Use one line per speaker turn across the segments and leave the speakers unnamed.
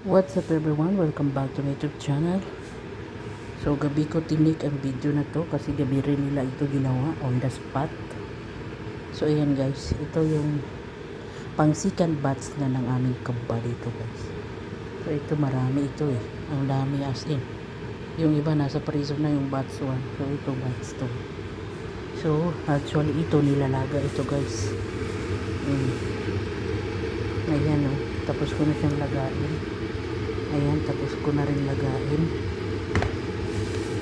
What's up everyone? Welcome back to my YouTube channel. So gabi ko tinik ang video na to kasi gabi rin nila ito ginawa on the spot. So ayan guys, ito yung pang second batch na ng aming kamba dito guys. So ito marami ito eh. Ang dami as in. Yung iba nasa prison na yung batch 1. So ito batch 2. So actually ito nilalaga ito guys. Mm. Ayan o. Tapos ko na siyang lagain. Ayan, tapos ko na rin lagain.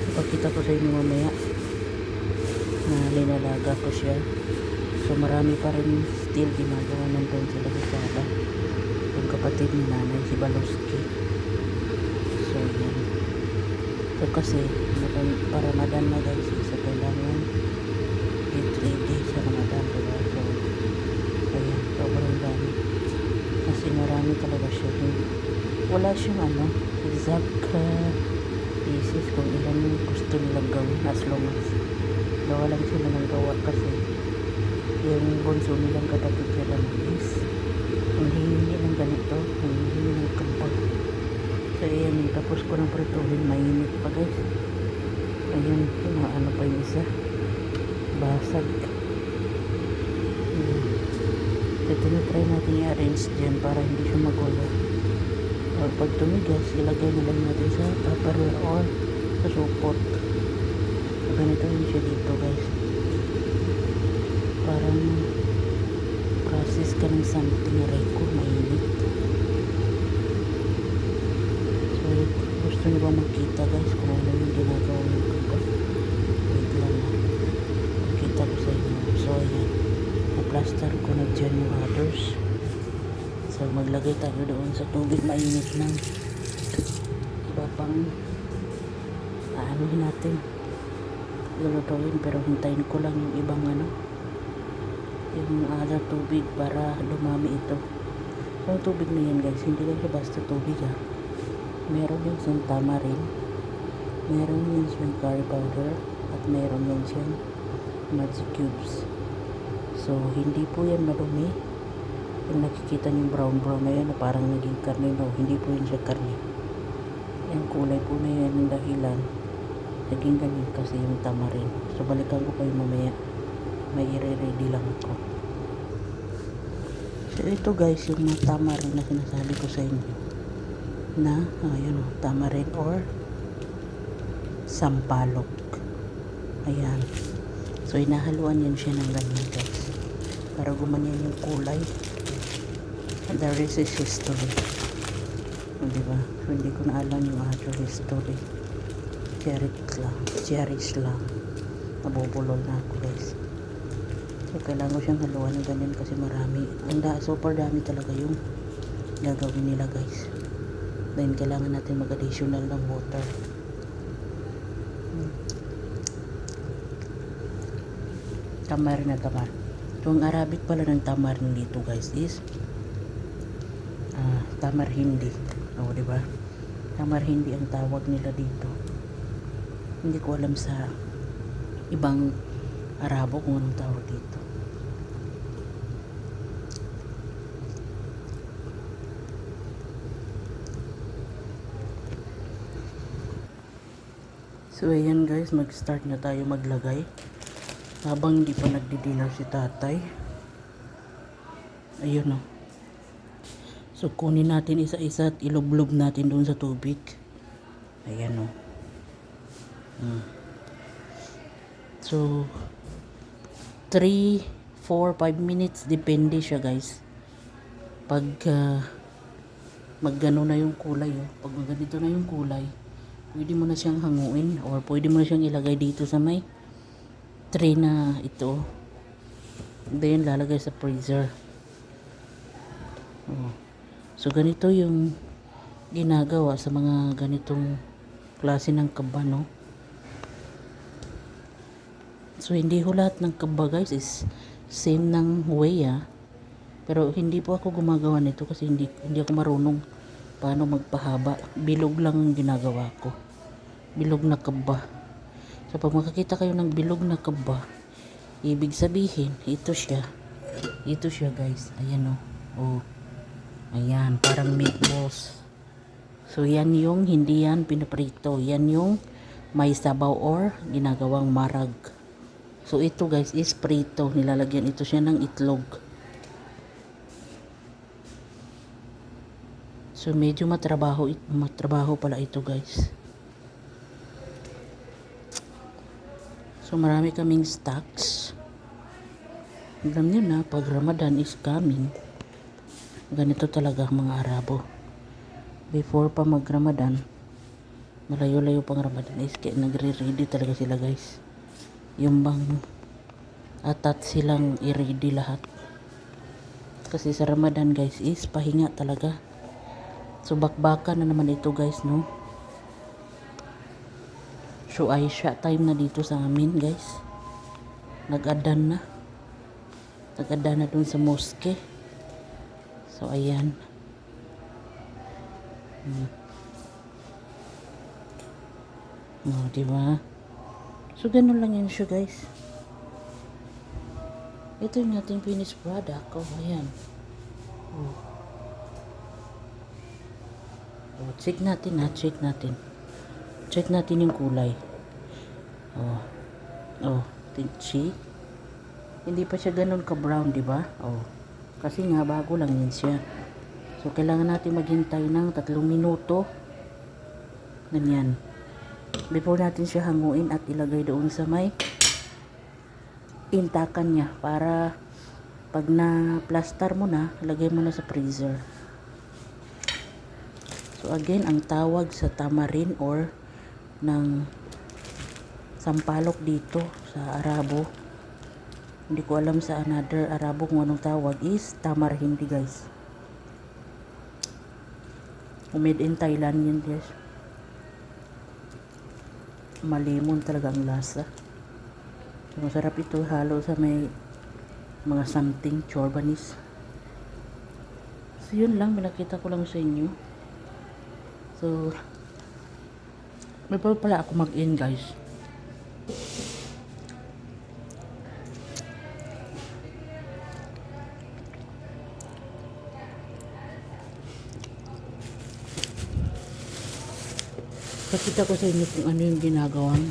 Ipakita ko sa inyo mamaya na linalaga ko siya. So marami pa rin still ginagawa nandun sila sa sala. Yung kapatid ni nanay, si Baloski. So yan. So kasi, para Ramadan na guys, isa kailangan get ready sa Ramadan. Diba? So, ayan, sobrang dami. Kasi marami talaga siya. Wala siyang ano, exact uh, pieces kung ilan yung gusto nilang gawin as long as gawa lang sila ng gawa kasi yung bunso nilang kapatid sila is ang hihingi ng ganito, hihingi ng kampal. So ayan, tapos ko ng prituhin, mainit pa guys. Ayun, ano pa yung isa. Basag. Hmm. Ito na try natin i-arrange dyan para hindi siya magulo. Or pag tumigas, ilagay na lang natin sa tupperware or sa supot. So, ganito yun siya dito guys. Parang process ka ng something aray ko, mainit. So, gusto niyo ba makita guys kung ano yung ginagawa ng kapal? Wait lang ha. Makita ko sa inyo. So, ayan. Na-plaster ko na dyan yung others. So, maglagay tayo doon sa tubig mainit ng iba pang aanuhin natin. Lulutuin pero hintayin ko lang yung ibang ano yung other tubig para dumami ito. Yung tubig na yan guys, hindi lang basta tubig ha. Meron din siyang tamarin, meron din siyang curry powder, at meron din siyang magic cubes. So, hindi po yan madumi. Kung nakikita niyo brown brown na yan na parang naging karne no, hindi po yun siya karne. Yung kulay po na yan ang dahilan. Naging ganyan kasi yung tamarin. So, balikan ko kayo mamaya. May i-ready lang ako. So, ito guys, yung mga tamarin na sinasabi ko sa inyo. Na, ayun o, tamarin or sampalok. Ayan. So, inahaluan yan siya ng ganyan guys. Para gumanyan yung kulay. The rest is history. O, diba? So, hindi ko na alam yung actual history. Cherish lang. Cherish lang. Nabubulol na ako guys. So, kailangan ko siyang haluan ng ganyan kasi marami. Ang da, super dami talaga yung gagawin nila guys. Then, kailangan natin mag-additional ng water. Tamar na tamar. So, ang Arabic pala ng tamar dito guys is ah, tamar hindi. O, di ba? Tamar hindi ang tawag nila dito. Hindi ko alam sa ibang Arabo kung anong tawag dito. So ayan guys, mag-start na tayo maglagay. Habang hindi pa nagdi-dinner si tatay. Ayun o. So kunin natin isa-isa at ilublob natin doon sa tubig. Ayan o. Hmm. So 3, 4, 5 minutes depende siya guys. Pag uh, maggano na yung kulay oh. Pag ganito na yung kulay, pwede mo na siyang hanguin or pwede mo na siyang ilagay dito sa may tray na ito. Then lalagay sa freezer. So ganito yung ginagawa sa mga ganitong klase ng kaba no. So hindi ho lahat ng kaba guys is same ng way ah. Pero hindi po ako gumagawa nito kasi hindi hindi ako marunong paano magpahaba. Bilog lang ang ginagawa ko. Bilog na kaba. So pag makakita kayo ng bilog na kaba, ibig sabihin, ito siya. Ito siya guys. Ayan. Oh. oh. Ayan, parang meatballs. So, yan yung hindi yan pinaprito. Yan yung may sabaw or ginagawang marag. So, ito guys is prito. Nilalagyan ito siya ng itlog. So, medyo matrabaho, matrabaho pala ito guys. So, marami kaming stocks. Alam niyo na, pag Ramadan is coming, ganito talaga ang mga Arabo. Before pa mag Ramadan, malayo-layo pang Ramadan is kaya nagre-ready talaga sila guys. Yung bang atat silang i-ready lahat. Kasi sa Ramadan guys is pahinga talaga. So bakbakan na naman ito guys no. So Aisha time na dito sa amin guys. Nag-adan na. Nag-adan na dun sa mosque. So ayan. Hmm. Oh, di ba? So, ganun lang yun siya, guys. Ito yung ating finished product. Oh, ayan. Oh. Oh, check natin ha. Check natin. Check natin yung kulay. Oh. Oh, see? Hindi pa siya ganun ka-brown, di ba? Oh. Kasi nga, bago lang yun siya. So, kailangan natin maghintay ng tatlong minuto. Ganyan. Before natin siya hanguin at ilagay doon sa may intakan niya para pag na-plaster mo na, lagay mo na sa freezer. So, again, ang tawag sa tamarin or ng sampalok dito sa Arabo hindi ko alam sa another Arabo kung anong tawag is tamar hindi guys. Made in Thailand yun guys malimon talaga ang lasa. So, masarap ito halo sa may mga something chorbanis. So yun lang pinakita ko lang sa inyo. So before pala ako mag-in guys Pakita ko sa inyo kung ano yung ginagawang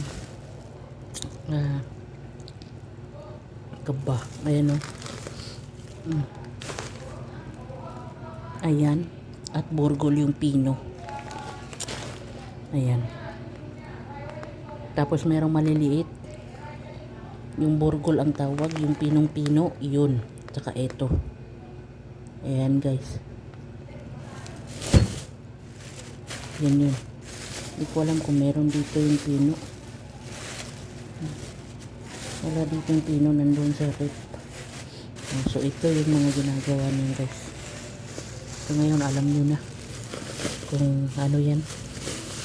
uh, kaba. Ayan o. Mm. Ayan. At burgol yung pino. Ayan. Tapos merong maliliit. Yung burgol ang tawag. Yung pinong-pino, yun. Tsaka ito. Ayan guys. Yan yun. Hindi ko alam kung meron dito yung pino. Wala dito yung pino nandun sa rip. Oh, So ito yung mga ginagawa niya guys. So ngayon alam niyo na kung ano yan.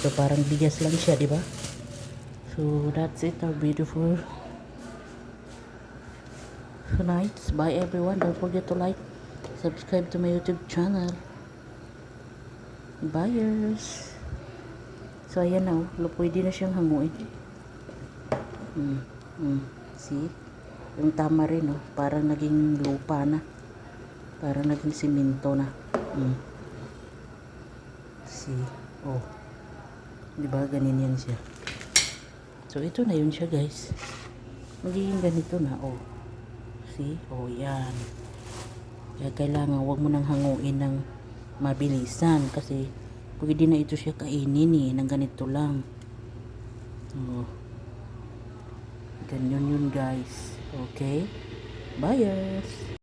So parang bigas lang siya, di ba? So that's it, our beautiful nights. Bye everyone. Don't forget to like, subscribe to my YouTube channel. Buyers. So, ayan na, oh. Pwede na siyang hanguin. Hmm. Hmm. See? Yung tama rin, oh. Parang naging lupa na. Parang naging simento na. Hmm. See? Oh. Di ba? Ganin yan siya. So, ito na yun siya, guys. Magiging ganito na, oh. See? Oh, yan. Kaya kailangan, wag mo nang hanguin ng mabilisan kasi pwede na ito siya kainin eh, ng ganito lang. Oh. Ganyan yun guys. Okay? Buyers!